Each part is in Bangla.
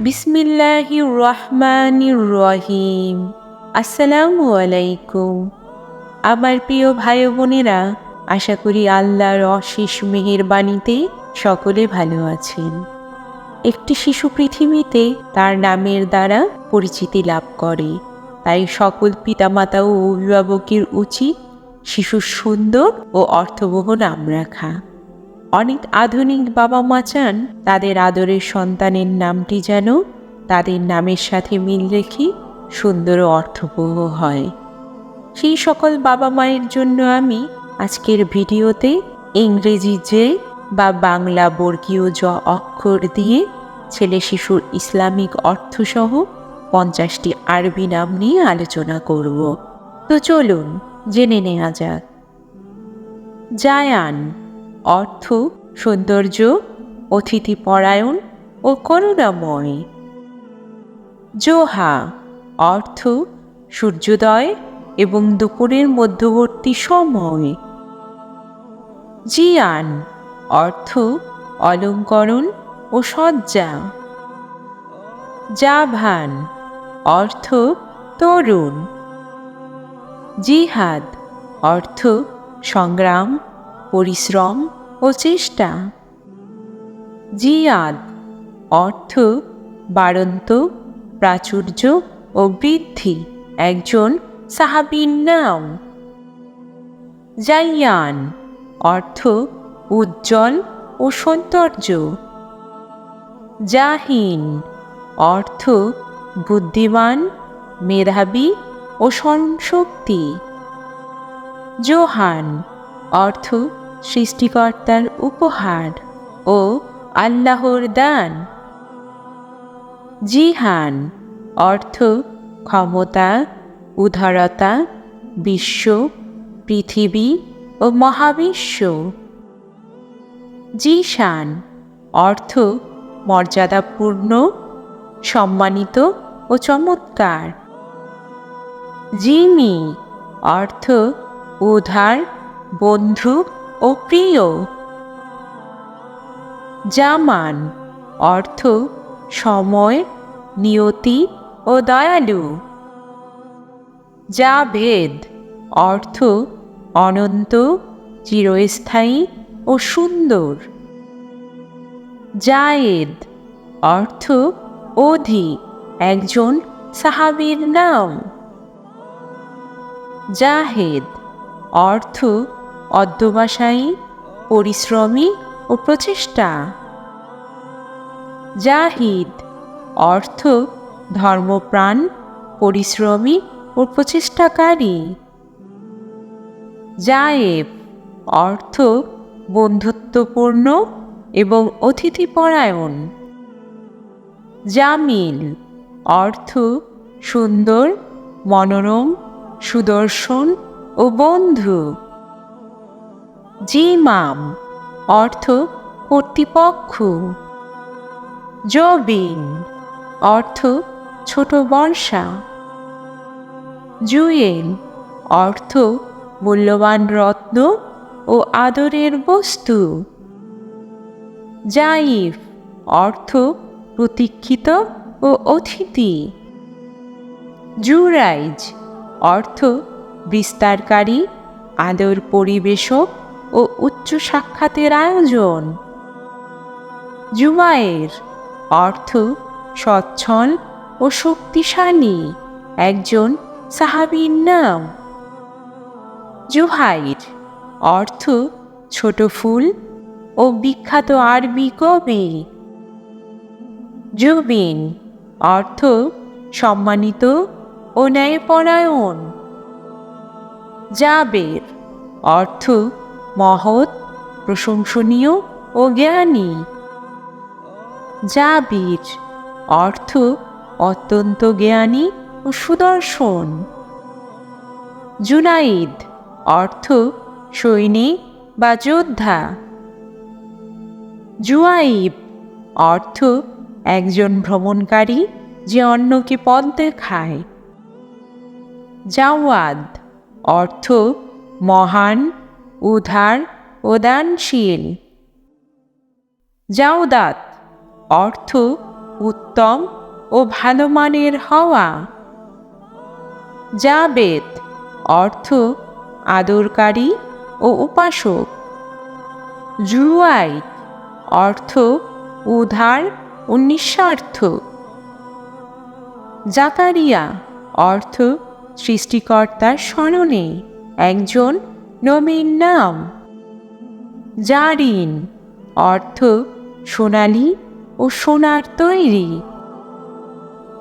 বিসমিল্লাহির রহমানির রহিম। আসসালামু আলাইকুম। আমার প্রিয় ভাই বোনেরা, আশা করি আল্লাহর অশেষ মেহেরবাণীতে সকলে ভালো আছেন। একটি শিশু পৃথিবীতে তার নামের দ্বারা পরিচিতি লাভ করে। তাই সকল পিতামাতা ও অভিভাবকের উচিত শিশুর সুন্দর ও অর্থবহ নাম রাখা। অনেক আধুনিক বাবা মা চান তাদের আদরের সন্তানের নামটি যেন তাদের নামের সাথে মিল রেখে সুন্দর অর্থবহ হয়। সেই সকল বাবা মায়ের জন্য আমি আজকের ভিডিওতে ইংরেজি যে বা বাংলা বর্গীয় জ অক্ষর দিয়ে ছেলে শিশুর ইসলামিক অর্থসহ পঞ্চাশটি আরবি নাম নিয়ে আলোচনা করব। তো চলুন, জেনে নেওয়া যাক। জায়ান অর্থ, সৌন্দর্য অতিথি পরায়ণ ও করুণাময়। জোহা, অর্থ, সূর্যোদয় এবং দুপুরের মধ্যবর্তী সময়। জিয়ান, অর্থ, অলঙ্করণ ও সজ্জা। জাভান, অর্থ, তরুণ। জিহাদ, অর্থ, সংগ্রাম, পরিশ্রম ও চেষ্টা। জিয়াদ, অর্থ বাড়ন্ত প্রাচুর্য ও বৃদ্ধি, একজন সাহাবির নাম। জাইয়ান, অর্থ, উজ্জ্বল ও সৌন্দর্য। জাহিন, অর্থ, বুদ্ধিমান, মেধাবী ও শক্তি জোহান, অর্থ সৃষ্টিকর্তার উপহার ও আল্লাহর দান। জিহান অর্থ ক্ষমতা, উদারতা, বিশ্ব, পৃথিবী ও মহাবিশ্ব। জিশান অর্থ মর্যাদাপূর্ণ, সম্মানিত ও চমৎকার। জিমি অর্থ উধার বন্ধু ও প্রিয়। জামান, অর্থ, সময়, নিয়তি ও দয়ালু। জাভেদ অর্থ, অনন্ত, চিরস্থায়ী ও সুন্দর। জায়েদ, অর্থ, অধিক, একজন সাহাবীর নাম। জাহেদ, অর্থ অধ্যবসায়ী, পরিশ্রমী ও প্রচেষ্টা। জাহিদ, অর্থ, ধর্মপ্রাণ, পরিশ্রমী ও প্রচেষ্টাকারী। জায়েব, অর্থ, বন্ধুত্বপূর্ণ এবং অতিথিপরায়ণ। জামিল, অর্থ, সুন্দর, মনোরম, সুদর্শন ও বন্ধু। জিমাম অর্থ কর্তৃপক্ষ। জবিন, অর্থ ছোট বর্ষা। জুয়েল, অর্থ মূল্যবান রত্ন ও আদরের বস্তু। জাইফ, অর্থ প্রতীক্ষিত ও অতিথি। জুরাইজ, অর্থ বিস্তারকারী, আদর পরিবেশক ও উচ্চ সাক্ষাতের আয়োজন। জুমায়ের অর্থ সচ্ছল ও শক্তিশালী। একজন সাহাবীর নাম। জুহাইর অর্থ ছোট ফুল ও বিখ্যাত আরবি কবি। জুবিন অর্থ সম্মানিত ও ন্যায়পরায়ণ। জাবের অর্থ মহৎ, প্রশংসনীয় ও জ্ঞানী। জাবির, অর্থ অত্যন্ত জ্ঞানী ও সুদর্শন। জুনাইদ, অর্থ সৈনিক বা যোদ্ধা। জুয়াইব, অর্থ একজন ভ্রমণকারী যে অন্যকে পথ দেখায়। জাওয়াদ, অর্থ মহান উধার ও দানশীল অর্থ, উত্তম ও ভালো মানের হওয়া। জাবেদ অর্থ, আদরকারী ও উপাসক। জুয়াই অর্থ, উধার ও নিঃস্বার্থ। জাকারিয়া, অর্থ, সৃষ্টিকর্তার স্মরণে একজন নবীন নাম। জারিন অর্থ সোনালি ও সোনার তৈরি।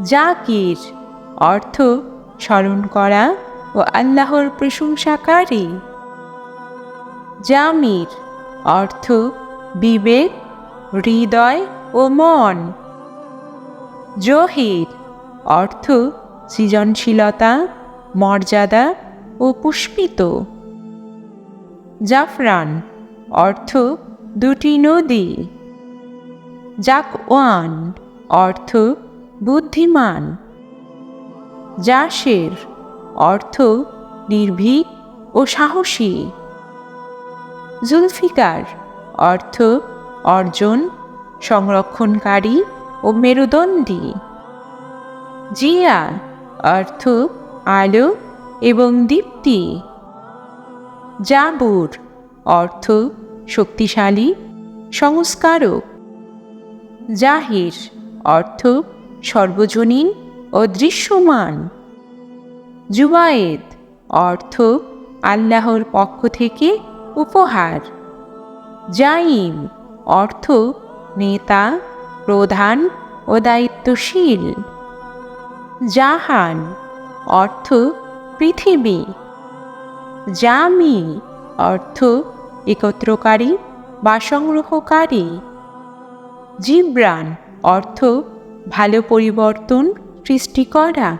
জাকির অর্থ স্মরণ করা ও আল্লাহর প্রশংসাকারী। জামির অর্থ বিবেক, হৃদয় ও মন। জহির অর্থ সৃজনশীলতা, মর্যাদা ও পুষ্পিত। জাফরান, অর্থ দুটি নদী। জাকওয়ান অর্থ বুদ্ধিমান। জাসের অর্থ নির্ভীক ও সাহসী। জুলফিকার, অর্থ অর্জন, সংরক্ষণকারী ও মেরুদণ্ডী। জিয়া, অর্থ আলো এবং দীপ্তি। জাবুর, অর্থ শক্তিশালী, সংস্কারক। জাহির, অর্থ সর্বজনীন ও দৃশ্যমান। জুবায়েদ, অর্থ আল্লাহর পক্ষ থেকে উপহার। জাইম, অর্থ নেতা, প্রধান ও দায়িত্বশীল। জাহান, অর্থ পৃথিবী। জামি, অর্থ একত্রকারী বা সংগ্রহকারী। জিব্রান, অর্থ ভালো পরিবর্তন সৃষ্টি করা।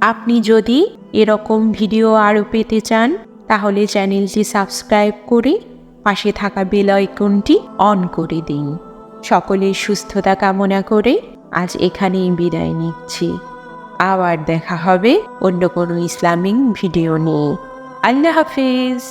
আপনি যদি এরকম ভিডিও আরও পেতে চান, তাহলে চ্যানেলটি সাবস্ক্রাইব করে পাশে থাকা বেল আইকনটি অন করে দিন। সকলের সুস্থতা কামনা করে আজ এখানেই বিদায় নিচ্ছি। আবার দেখা হবে অন্য কোনো ইসলামিক ভিডিও নিয়ে। আল্লাহ হাফিজ।